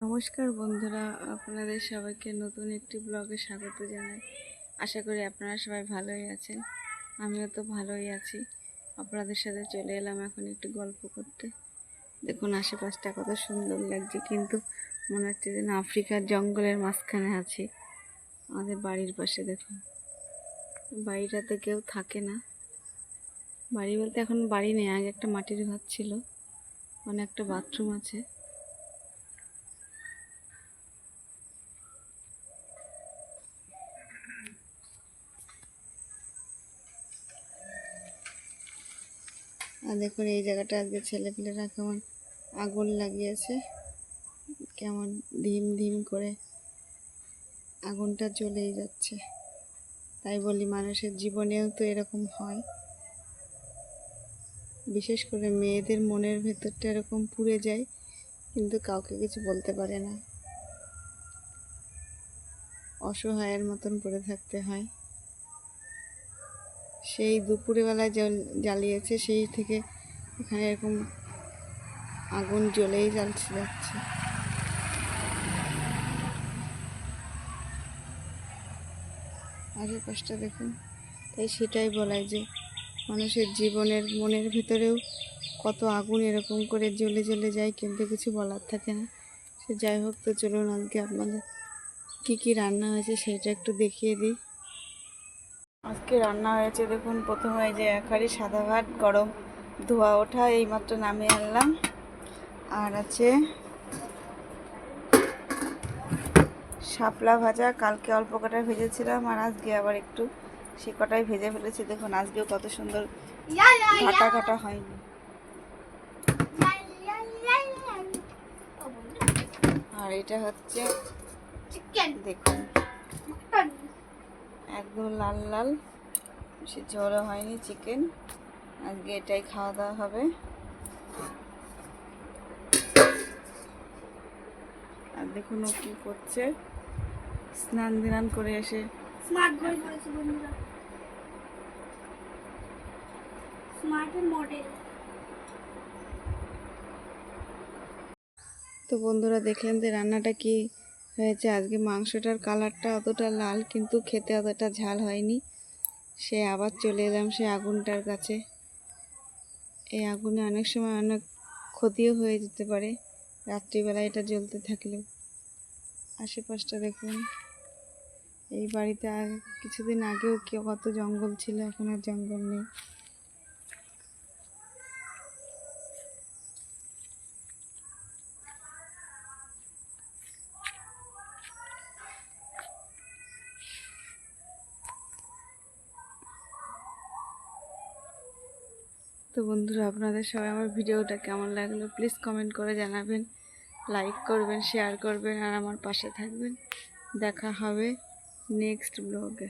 নমস্কার বন্ধুরা, আপনাদের সবাইকে নতুন একটি ব্লগে স্বাগত জানাই। আশা করি আপনারা সবাই ভালোই আছেন, আমিও তো ভালোই আছি। আপনাদের সাথে চলে এলাম এখন একটু গল্প করতে। দেখুন, আশেপাশটা কত সুন্দর লাগছে, কিন্তু মনে হচ্ছে যেন আফ্রিকার জঙ্গলের মাঝখানে আছি। আমাদের বাড়ির পাশে দেখুন বাড়িটাতে কেউ থাকে না। বাড়ি বলতে এখন বাড়ি নেই, আগে একটা মাটির ঘর ছিল মানে একটা বাথরুম আছে। আর দেখুন এই জায়গাটা আজকে ছেলেপিলেরা কেমন আগুন লাগিয়েছে, কেমন ধিম ধিম করে আগুনটা জ্বলেই যাচ্ছে। তাই বলি মানুষের জীবনেও তো এরকম হয়। বিশেষ করে মেয়েদের মনের ভেতরটা এরকম পুড়ে যায়, কিন্তু কাউকে কিছু বলতে পারে না। অসহায়ের মতন পড়ে থাকতে হয়। সেই দুপুরবেলায় জ্বালিয়েছে, সেই থেকে এখানে এরকম আগুন জ্বলেই জ্বালছে যাচ্ছে আশেপাশটা দেখুন। তাই সেটাই বলাই যে মানুষের জীবনের মনের ভিতরেও কত আগুন এরকম করে জ্বলে জ্বলে যায়, কিন্তু কিছু বলার থাকে না। সে যাই হোক, তো চলুন আজকে আপনাদের কী কী রান্না হয়েছে সেটা একটু দেখিয়ে দিই। আজকে রান্না হয়েছে দেখুন প্রথমে যে এক হাঁড়ি সাদা ভাত গরম ধোয়া ওঠা এইমাত্র নামিয়ে আনলাম। আর আছে শাপলা ভাজা কালকে অল্প কটা ভেজেছিলাম আর আজকে আবার একটু সে কটাই ভেজে ফেলেছি। দেখুন আজকেও কত সুন্দর কাটা ঘাটা হয়নি। আর এটা হচ্ছে দেখুন। একদম লাল লাল। বেশি ঝোলও হয়নি চিকেন। আজকে এটাই খাওয়া দাওয়া হবে। আর দেখুন ও কি করছে। স্নান ধান করে এসে স্মার্ট বই করেছে বন্ধুরা। স্মার্টের মডেল। তো বন্ধুরা দেখলেন যে রান্নাটা কি হয়েছে। আজকে মাংসটার কালারটা অতটা লাল, কিন্তু খেতে অতটা ঝাল হয়নি। সে আবার চলে এলাম সে আগুনটার কাছে। এই আগুনে অনেক সময় অনেক ক্ষতিও হয়ে যেতে পারে রাত্রিবেলা এটা জ্বলতে থাকলেও। আশেপাশটা দেখুন। এই বাড়িতে আর কিছুদিন আগেও কি কত জঙ্গল ছিল, এখন আর জঙ্গল নেই। তো বন্ধুরা, আপনাদের সবাই আমার ভিডিওটা কেমন লাগল? প্লিজ কমেন্ট করে জানাবেন লাইক করবেন শেয়ার করবেন, আর আমার পাশে থাকবেন। দেখা হবে নেক্সট ব্লগে